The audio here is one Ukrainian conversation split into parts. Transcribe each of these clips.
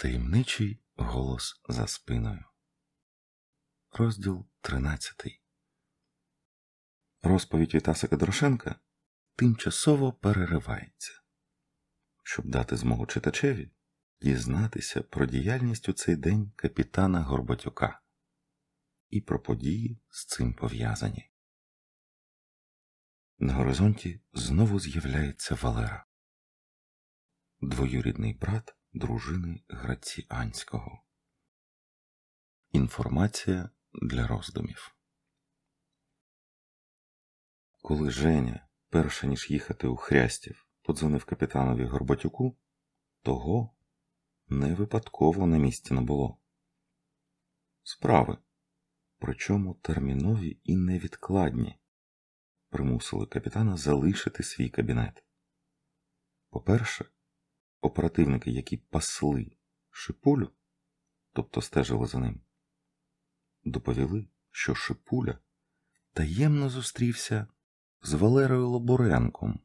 Таємничий голос за спиною. Розділ 13. Розповідь Вітасика Дорошенка тимчасово переривається, щоб дати змогу читачеві дізнатися про діяльність у цей день капітана Горбатюка і про події з цим пов'язані. На горизонті знову з'являється Валера, двоюрідний брат дружини Граціанського. Інформація для роздумів. Коли Женя, перше ніж їхати у Хрястів, подзвонив капітанові Горбатюку, того не випадково на місці не було. Справи, причому термінові і невідкладні, примусили капітана залишити свій кабінет. По-перше, оперативники, які пасли Шипулю, тобто стежили за ним, доповіли, що Шипуля таємно зустрівся з Валерою Лобуренком,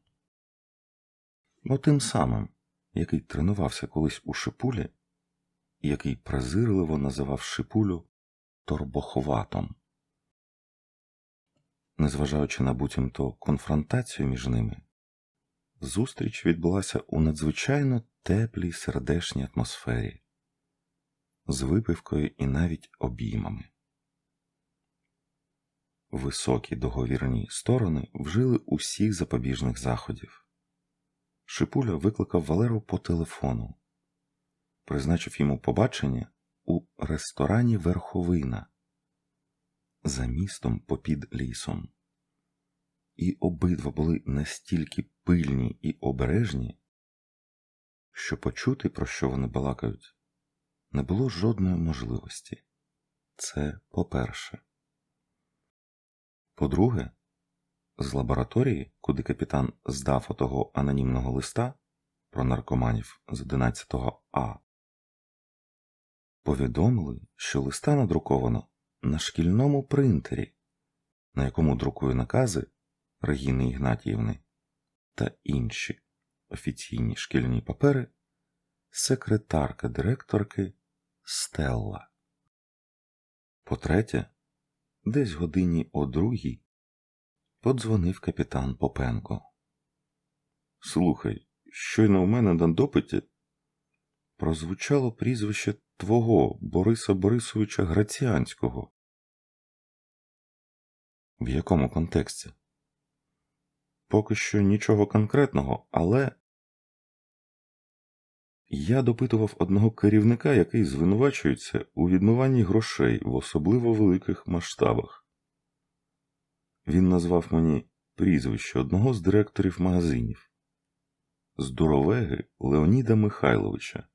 тим самим, який тренувався колись у Шипулі, і який презирливо називав Шипулю торбохватом. Незважаючи на буцімто конфронтацію між ними, Зустріч відбулася у надзвичайно теплій сердешній атмосфері, з випивкою і навіть обіймами. Високі договірні сторони вжили усіх запобіжних заходів. Шипуля викликав Валеру по телефону, призначив йому побачення у ресторані Верховина за містом попід лісом і обидва були настільки пильні і обережні, що почути, про що вони балакають, не було жодної можливості. Це по-перше. По-друге, з лабораторії, куди капітан здав отого анонімного листа про наркоманів з 11 А, повідомили, що листа надруковано на шкільному принтері, на якому друкує накази Регіни Ігнатіївни та інші офіційні шкільні папери секретарка директорки Стелла. По-третє, десь годині о другій подзвонив капітан Попенко. Слухай, щойно у мене на допиті прозвучало прізвище твого Бориса Борисовича Граціанського. В якому контексті? Поки що нічого конкретного, але я допитував одного керівника, який звинувачується у відмиванні грошей в особливо великих масштабах. Він назвав мені прізвище одного з директорів магазинів здоровеги Леоніда Михайловича,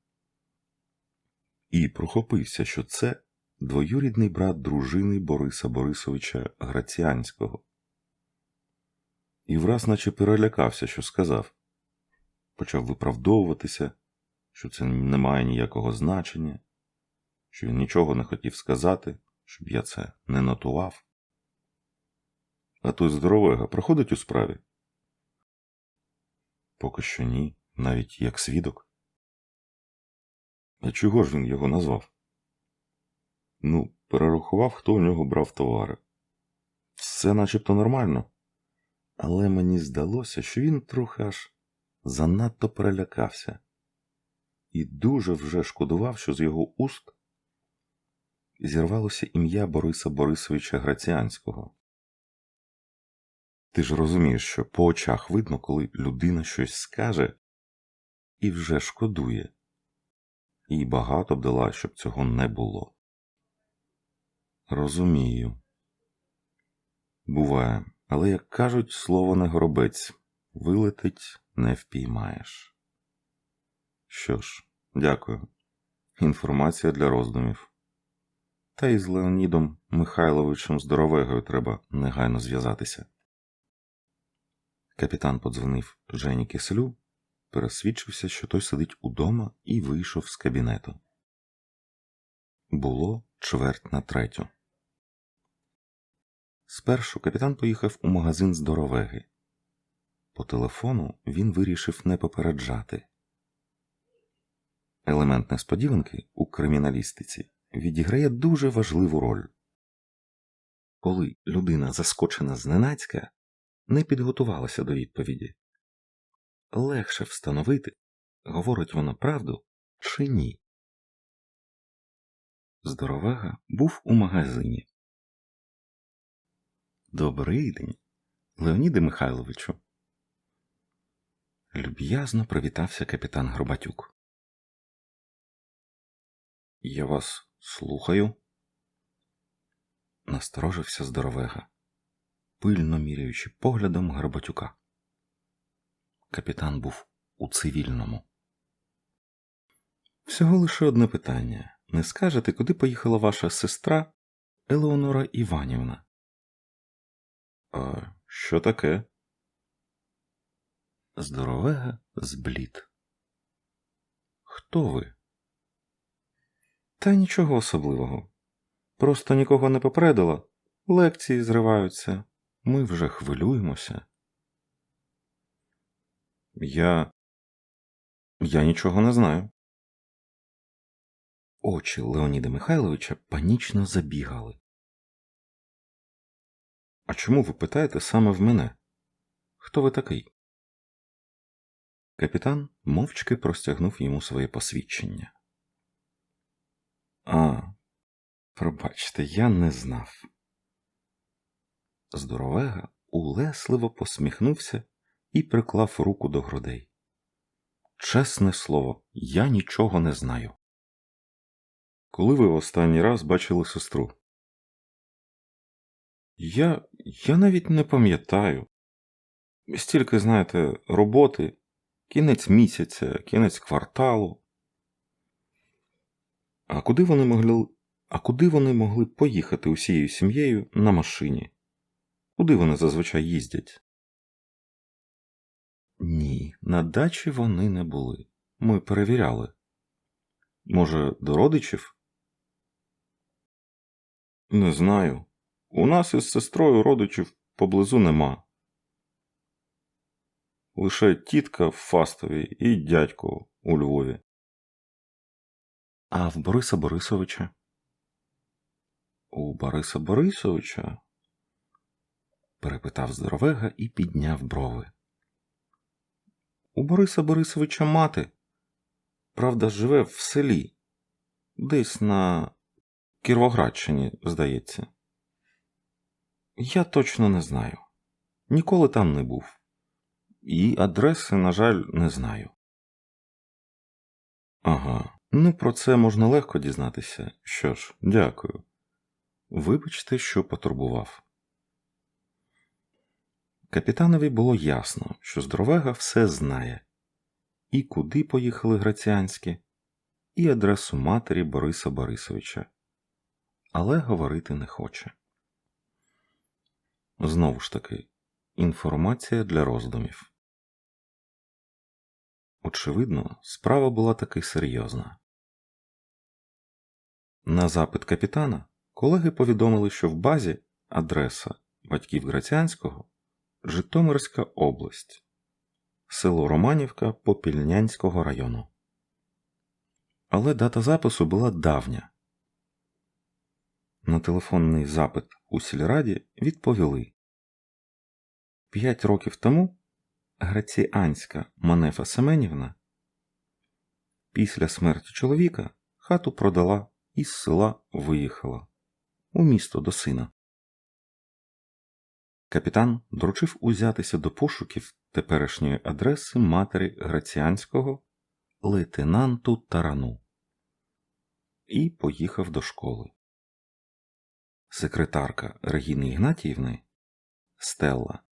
і прохопився, що це двоюрідний брат дружини Бориса Борисовича Граціанського і враз наче перелякався, що сказав. Почав виправдовуватися, що це не має ніякого значення, що він нічого не хотів сказати, щоб я це не нотував. А той здоровега проходить у справі? Поки що ні, навіть як свідок. А чого ж він його назвав? Ну, перерахував, хто у нього брав товари. Все начебто нормально але мені здалося, що він трохи аж занадто перелякався і дуже вже шкодував, що з його уст зірвалося ім'я Бориса Борисовича Граціанського. Ти ж розумієш, що по очах видно, коли людина щось скаже і вже шкодує, і багато б дала, щоб цього не було. Розумію. Буває. Але, як кажуть, слово не горобець вилетить не впіймаєш. Що ж, дякую. Інформація для роздумів. Та й з Леонідом Михайловичем Здоровегою треба негайно зв'язатися. Капітан подзвонив Жені Киселю, пересвідчився, що той сидить удома і вийшов з кабінету. Було чверть на третю. Спершу капітан поїхав у магазин здоровеги. По телефону він вирішив не попереджати. Елемент несподіванки у криміналістиці відіграє дуже важливу роль. Коли людина заскочена зненацька, не підготувалася до відповіді. Легше встановити, говорить вона правду чи ні. Здоровага був у магазині. Добрий день, Леоніде Михайловичу. Люб'язно привітався капітан Горбатюк. Я вас слухаю. Насторожився здоровега, пильно міряючи поглядом Горбатюка. Капітан був у цивільному. Всього лише одне питання. Не скажете, куди поїхала ваша сестра Елеонора Іванівна? А що таке? Здоровега зблід. Хто ви? Та нічого особливого. Просто нікого не попередила. Лекції зриваються. Ми вже хвилюємося. Я. Я нічого не знаю. Очі Леоніда Михайловича панічно забігали. А чому ви питаєте саме в мене? Хто ви такий? Капітан мовчки простягнув йому своє посвідчення. А, пробачте, я не знав. Здоровега улесливо посміхнувся і приклав руку до грудей. Чесне слово, я нічого не знаю. Коли ви останній раз бачили сестру? Я. я навіть не пам'ятаю. Стільки, знаєте, роботи, кінець місяця, кінець кварталу. А куди вони могли. А куди вони могли поїхати усією сім'єю на машині? Куди вони зазвичай їздять? Ні, на дачі вони не були. Ми перевіряли. Може, до родичів? Не знаю. У нас із сестрою родичів поблизу нема. Лише тітка в Фастові і дядько у Львові. А в Бориса Борисовича? У Бориса Борисовича? перепитав здоровега і підняв брови. У Бориса Борисовича мати. Правда, живе в селі, десь на Кіровоградщині, здається. Я точно не знаю. Ніколи там не був. І адреси, на жаль, не знаю. Ага, ну про це можна легко дізнатися. Що ж, дякую. Вибачте, що потурбував. Капітанові було ясно, що здоровега все знає, і куди поїхали граціанські, і адресу матері Бориса Борисовича, але говорити не хоче. Знову ж таки, інформація для роздумів. Очевидно, справа була таки серйозна. На запит капітана колеги повідомили, що в базі адреса батьків Граціанського Житомирська область, село Романівка Попільнянського району. Але дата запису була давня. На телефонний запит у сільраді відповіли П'ять років тому Граціанська Манефа Семенівна після смерті чоловіка хату продала і з села виїхала у місто до сина. Капітан доручив узятися до пошуків теперішньої адреси матері Граціанського лейтенанту Тарану і поїхав до школи. Секретарка Регіни Ігнатіївни Стелла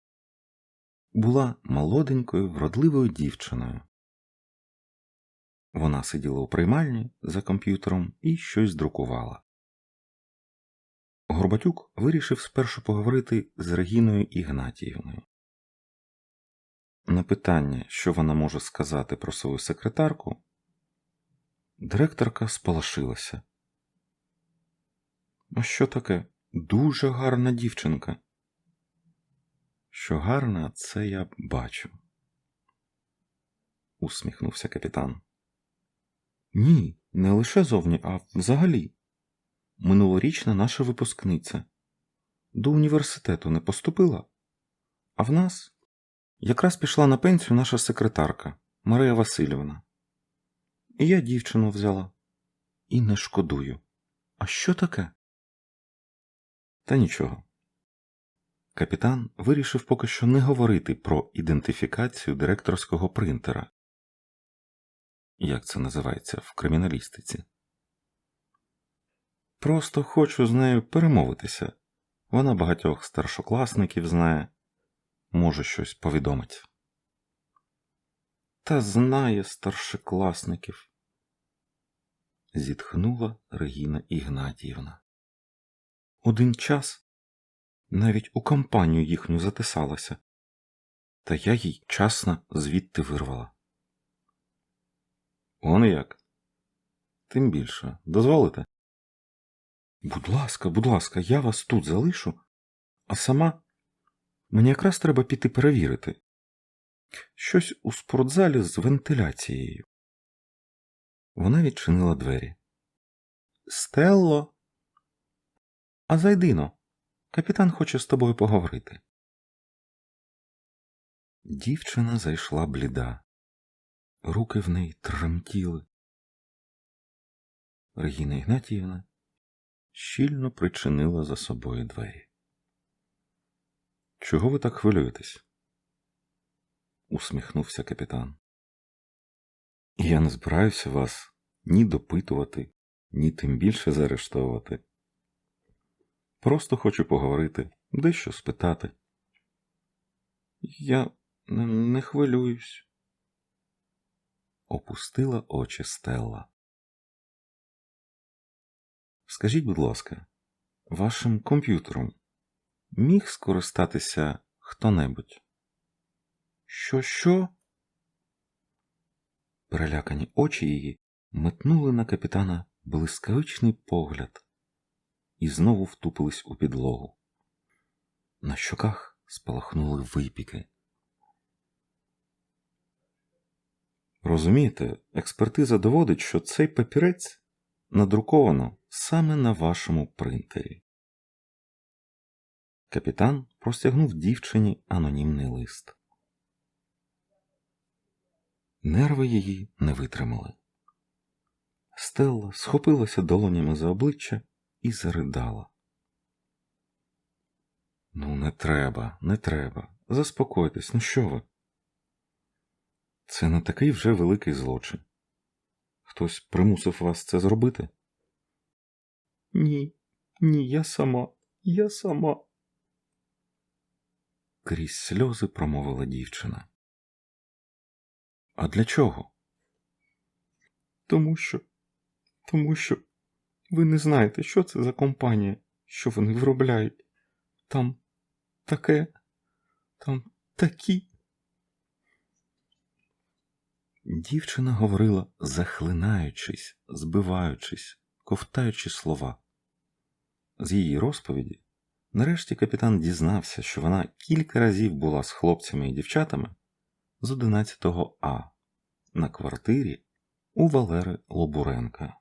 була молоденькою, вродливою дівчиною. Вона сиділа у приймальні за комп'ютером і щось друкувала. Горбатюк вирішив спершу поговорити з Регіною Ігнатіївною. На питання, що вона може сказати про свою секретарку, директорка сполошилася. А що таке? Дуже гарна дівчинка. Що гарна, це я бачу, усміхнувся капітан. Ні, не лише зовні, а взагалі. Минулорічна наша випускниця. До університету не поступила. А в нас якраз пішла на пенсію наша секретарка Марія Васильівна. І я дівчину взяла. І не шкодую. А що таке? Та нічого. Капітан вирішив поки що не говорити про ідентифікацію директорського принтера. Як це називається в криміналістиці? Просто хочу з нею перемовитися. Вона багатьох старшокласників знає, може щось повідомить. Та знає старшокласників. Зітхнула Регіна Ігнатіївна. Один час навіть у компанію їхню затисалася, та я їй часно звідти вирвала. Он як? Тим більше, дозволите? Будь ласка, будь ласка, я вас тут залишу, а сама мені якраз треба піти перевірити. Щось у спортзалі з вентиляцією. Вона відчинила двері. Стелло. А зайдино. Капітан хоче з тобою поговорити. Дівчина зайшла бліда. Руки в неї тремтіли. Регіна Ігнатіївна щільно причинила за собою двері. Чого ви так хвилюєтесь? усміхнувся капітан. Я не збираюся вас ні допитувати, ні тим більше заарештовувати. Просто хочу поговорити, дещо спитати. Я не, хвилююсь. Опустила очі Стелла. Скажіть, будь ласка, вашим комп'ютером міг скористатися хто-небудь? Що, що? Перелякані очі її метнули на капітана блискавичний погляд і знову втупились у підлогу. На щоках спалахнули випіки. Розумієте, експертиза доводить, що цей папірець надруковано саме на вашому принтері. Капітан простягнув дівчині анонімний лист. Нерви її не витримали. Стелла схопилася долонями за обличчя і заридала. Ну, не треба, не треба. Заспокойтесь, ну що ви? Це не такий вже великий злочин. Хтось примусив вас це зробити? Ні, ні, я сама, я сама. Крізь сльози промовила дівчина. А для чого? Тому що, тому що ви не знаєте, що це за компанія, що вони виробляють. Там таке, там такі. Дівчина говорила, захлинаючись, збиваючись, ковтаючи слова. З її розповіді, нарешті капітан дізнався, що вона кілька разів була з хлопцями і дівчатами з 11 А на квартирі у Валери Лобуренка,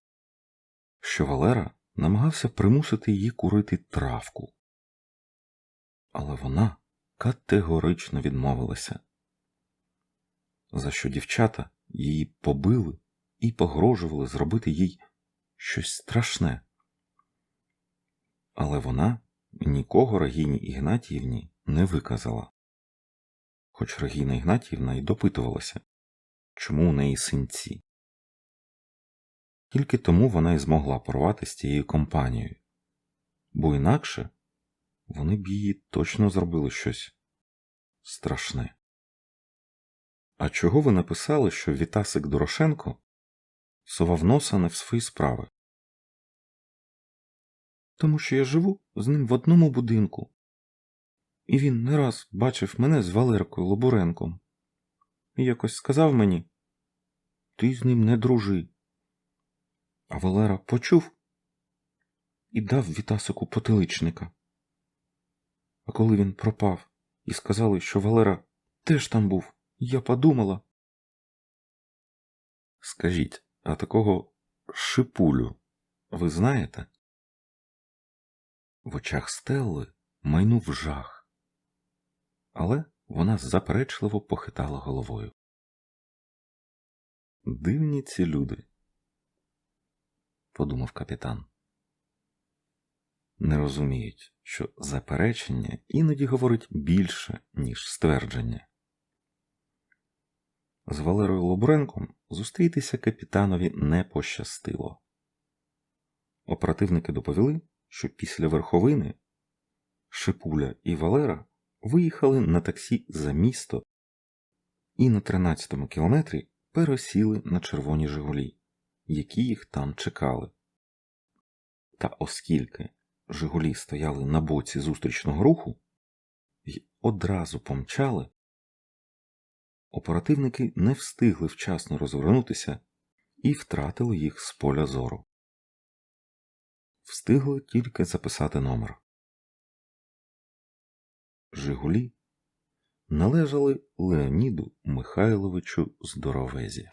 що Валера намагався примусити її курити травку. Але вона категорично відмовилася, за що дівчата її побили і погрожували зробити їй щось страшне. Але вона нікого Регіні Ігнатіївні не виказала. Хоч Регіна Ігнатіївна й допитувалася, чому у неї синці. Тільки тому вона й змогла порвати з тією компанією, бо інакше вони б її точно зробили щось страшне. А чого ви написали, що Вітасик Дорошенко совав носа не в свої справи? Тому що я живу з ним в одному будинку, і він не раз бачив мене з Валеркою Лобуренком і якось сказав мені ти з ним не дружи. А Валера почув і дав Вітасику потиличника. А коли він пропав і сказали, що Валера теж там був, я подумала. Скажіть, А такого шипулю ви знаєте? В очах Стелли майнув жах, але вона заперечливо похитала головою. Дивні ці люди, подумав капітан. Не розуміють, що заперечення іноді говорить більше, ніж ствердження. З Валерою Лобренком зустрітися капітанові не пощастило. Оперативники доповіли, що після верховини Шипуля і Валера виїхали на таксі за місто і на 13-му кілометрі пересіли на червоні Жигулі, які їх там чекали. Та оскільки Жигулі стояли на боці зустрічного руху і одразу помчали, оперативники не встигли вчасно розвернутися і втратили їх з поля зору. Встигли тільки записати номер. Жигулі належали Леоніду Михайловичу Здоровезі.